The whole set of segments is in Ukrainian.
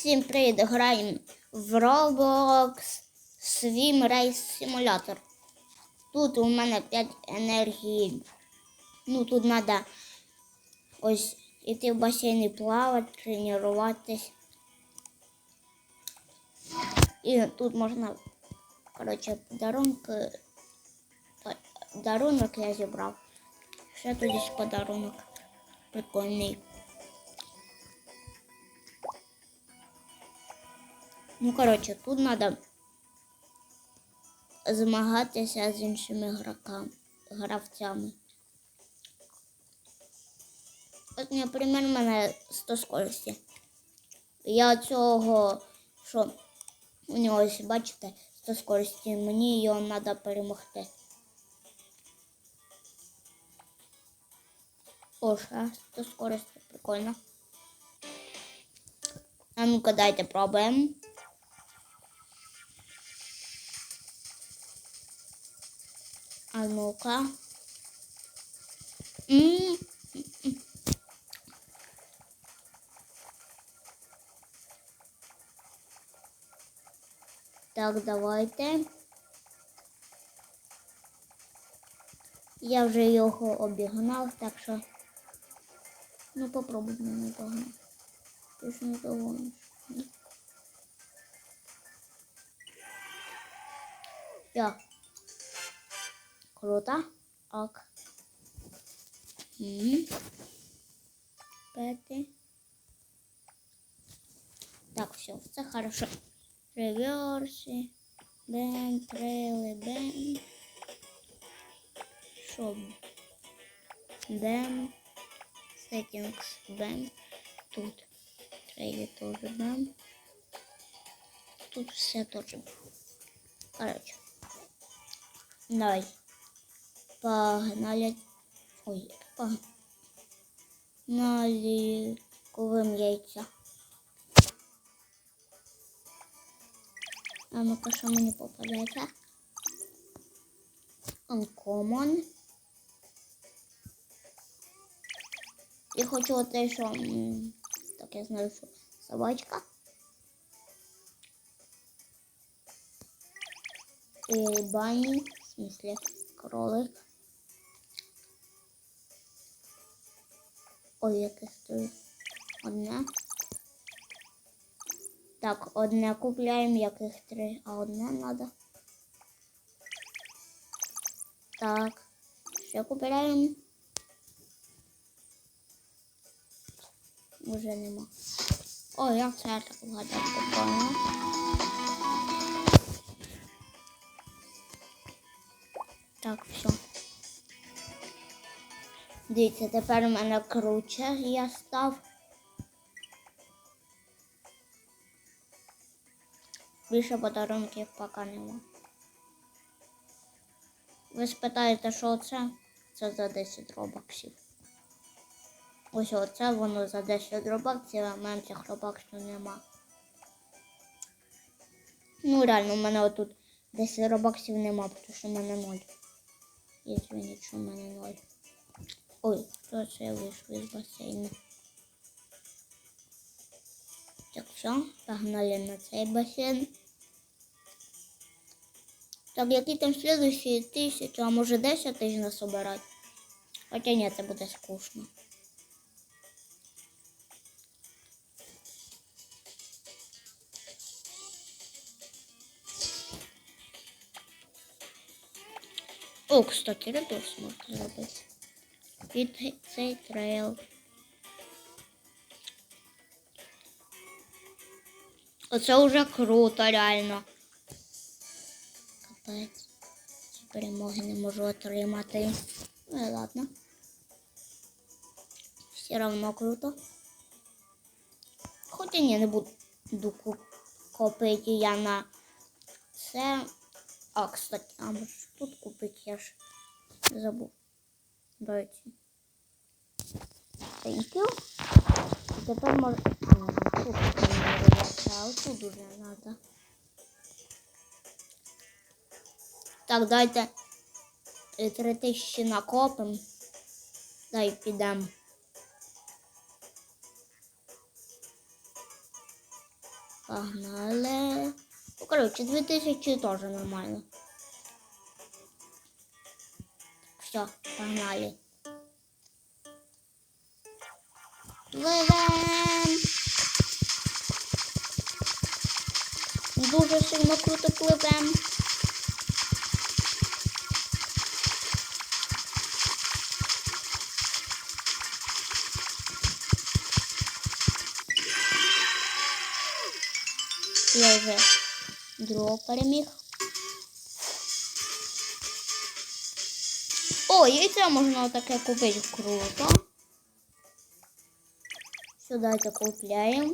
Всім привіт, граємо в Roblox Swim Race Simulator. Тут у мене 5 енергії. Ну, тут треба ось іти в басейн і плавати, тренуватись. І тут можна, коротше, подарунки. Подарунок я зібрав. Ще тут є подарунок. Прикольний. Ну, коротше, тут треба змагатися з іншими граками, гравцями. От, наприклад, у мене 100 скорості. Я цього, що у нього ось, бачите, 100 скорості, мені його треба перемогти. О, ще 100 скорості, прикольно. А ну-ка, дайте пробуємо. А ну-ка. Так, давайте. Я вже його обігнав, так що. Ну, попробуй мене догнати. Ти ж не догониш. Так Круто. Ок. Угу. Пятый. Так, все, все хорошо. Реверси. Бен, трейлы, бен. Шо? Бен. Settings, бен. Тут. Трейлы тоже бен. Тут все тоже. Короче. Давай. Погнали. Ой, погнали ковим яйця. А ну-ка, що мені попадається? Uncommon. І хочу оте, що... м, Так, я знаю, що собачка. І бані, в смысле, кролик. Ой, яких стоїть. Одне. Так, одне купляємо, яких три, а одне надо. Так, ще купляємо. Уже нема. О, я так вгадав, прикольно. Так, все. Дивіться, тепер у мене круче я став. Більше подарунків поки нема. Ви спитаєте, що це? Це за 10 робоксів. Ось оце воно за 10 робоксів, а в мене цих робоксів нема. Ну, реально, у мене отут 10 робоксів нема, тому що в мене 0. Извините, що в мене 0. Ой, хто це вийшов із басейну? Так, все, погнали на цей басейн. Так, який там следующий тисячу, а може 10 тисяч насобирати? Хоча ні, це буде скучно. О, кстати, ребус можна зробити. Під цей трейл. Оце вже круто, реально. Капець. Перемоги не можу отримати. Ну і ладно. Все равно круто. Хоча ні, не буду ку- копити я на це. А, кстати, а може тут купити, я ж забув. Давайте. Thank you. І тепер може... А, ну, тут уже надо. Так, дайте е, три тисячі накопим. Дай підемо. Погнали. Ну, короче, 2000 тоже нормально. Все, погнали. Пливем! Дуже сильно круто пливем. Я вже другого переміг. О, яйця можна таке купити круто. Сюди це купляємо.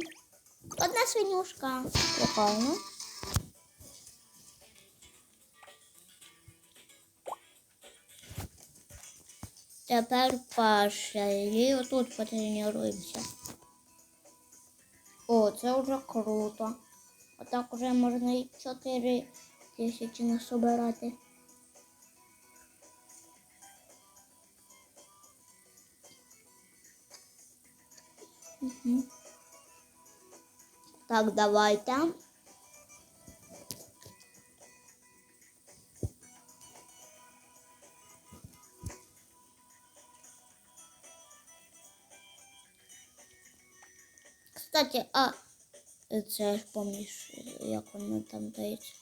Одна свинюшка. Прикольно. Тепер пошли. Отут потренуємося. О, це вже круто. А так уже можна і 4 тисячі насобирати. Мгм. Так, давайте. Кстати, а це ж помніш, як воно там дається.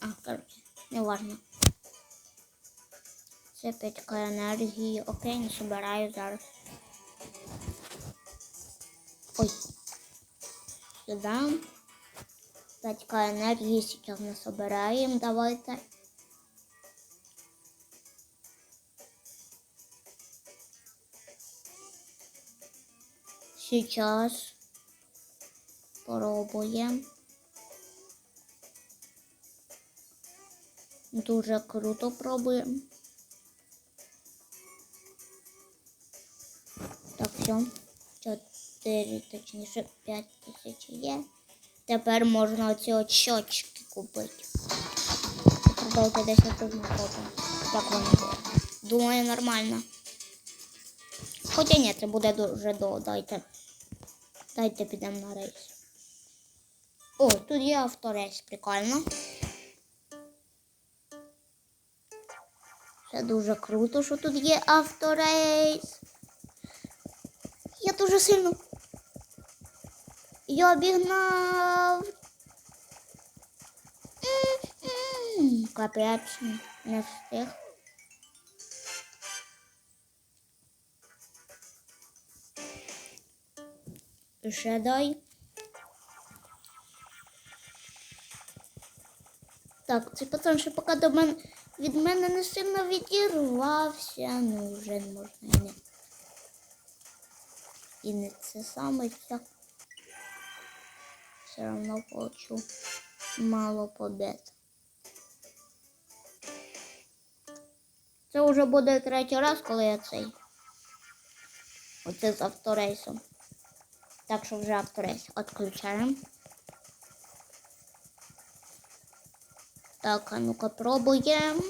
А, короче, не важно. Це п'ятка енергії. Окей, не собираю зараз. Ой. Сюда. П'ятка енергії сейчас не собираем. Давайте. Сейчас пробуємо. Дуже круто пробуємо. Так, все. Чотири, точніше, п'ять тисяч є. Тепер можна оці от щочки купити. 10 тисяч потім. Так воно буде. Думаю, нормально. Хоча ні, це буде дуже довго. Дайте. Дайте підемо на рейс. О, тут є авторейс, прикольно. Це дуже круто, що тут є авторейс. Я дуже сильно. Я обігнав. Капець, не встиг. Ще дай. Так, цей пацан ще поки до мене від мене не сильно відірвався. Ну вже можна і не. І не це саме все. Все одно получу мало побед. Це вже буде третій раз, коли я цей. Оце з авторейсом. Так що вже авторейс відключаємо. Так, а ну-ка пробуємо.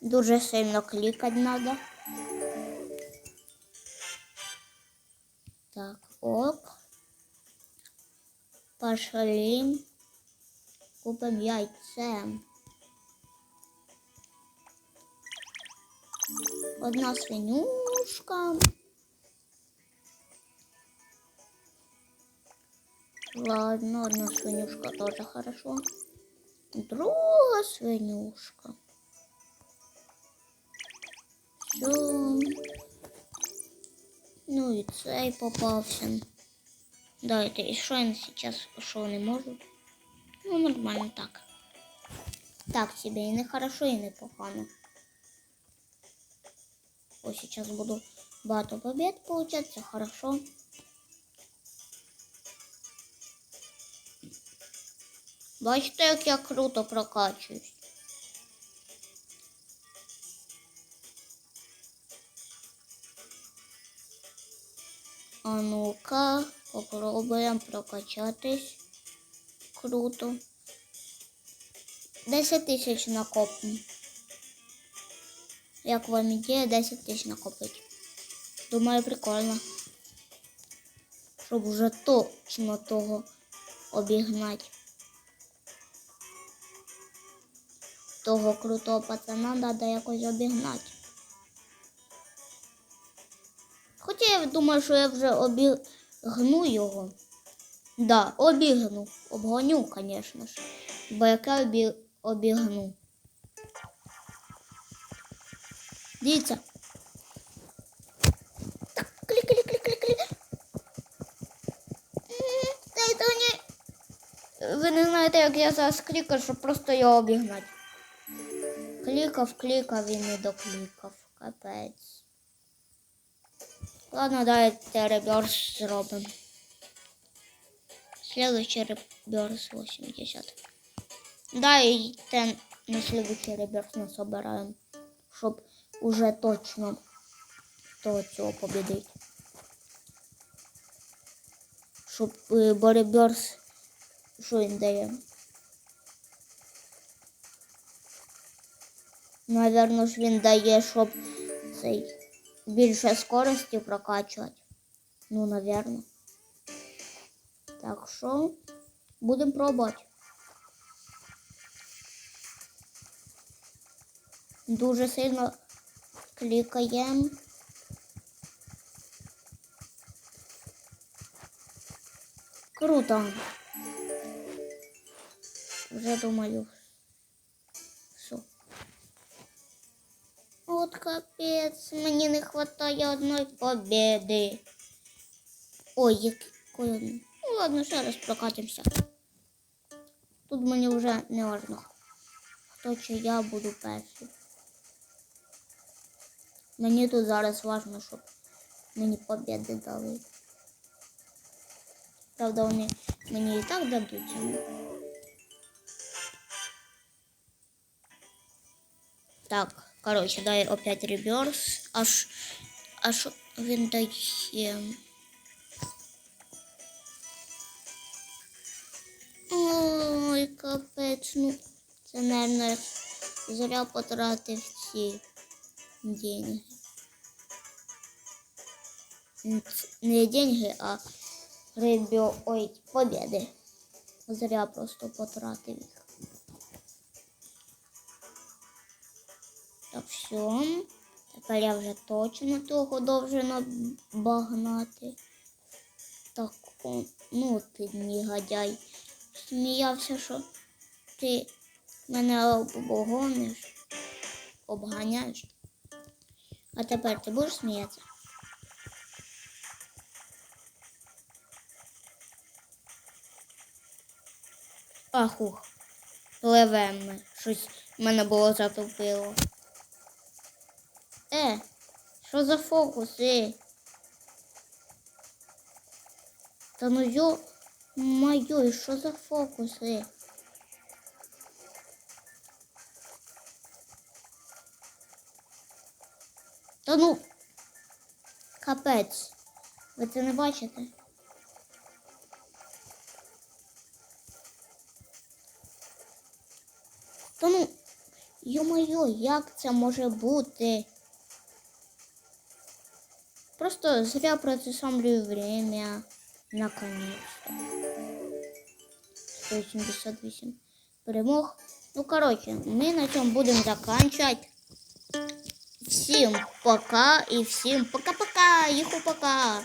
Дуже сильно клікати треба. Так, ок. Пошли. Купим яйце. Одна свинюшка. Ладно, одна свинюшка тоже хорошо. Друга свинюшка. Все. Ну і цей попався. Дайте, і що я зараз що не можу? Ну, нормально так. Так себе і не хорошо, і не погано. Ось зараз буду багато побед получать, це хорошо. Бачите, як я круто прокачуюсь. А ну-ка, попробуємо прокачатись. Круто. 10 тисяч накопну. Як вам ідея 10 тисяч накопити? Думаю, прикольно. Щоб вже точно того обігнати. Того крутого пацана треба якось обігнати. Хоча я думаю, що я вже обігну його. Да, обігну. Обгоню, звісно ж. Бо яке обі... обігну. Дивіться. Так, клік, клік. М, Та й то ні. Ви не знаєте, як я зараз клікав, щоб просто його обігнати. Клікав, клікав і не доклікав. Капець. Ладно, давайте реберс зробимо. Следующий реберс 80. Да, и на следующий реберс не собираем, щоб уже точно того цього победить. Щоб е, бо реберс, що він дає? Наверно ж він дає, щоб цей більше скорості прокачувати. Ну, наверно. Так що будемо пробувати. Дуже сильно клікаємо. Круто. Вже думаю. Капець, мені не вистачає одної побіди. Ой, якої одної. Ну ладно, ще раз прокатимося. Тут мені вже не важно, хто чи я буду перший. Мені тут зараз важно, щоб мені побіди дали. Правда, вони мені і так дадуть. Так, коротше, дай опять реверс. Аж аж він. Ой, капець, ну це, наверное, зря потратив ці деньги. Не деньги, а ребё, ой, победи. Зря просто потратив їх. Так. Тепер я вже точно того должна багнати. Так, о, ну ти негодяй. Сміявся, що ти мене обгониш, обганяєш. А тепер ти будеш сміятися? Ахух, пливем ми. Щось мене було затопило. Е, що за фокуси? Та ну йо моё, що за фокуси? Та ну капець. Ви це не бачите? Та ну, йо-моє, як це може бути? Просто зря процессамлю время. Наконец-то. 188 перемог. Ну, короче, мы на цьому будемо заканчивать. Всім пока і всім пока-пока. Їху пока.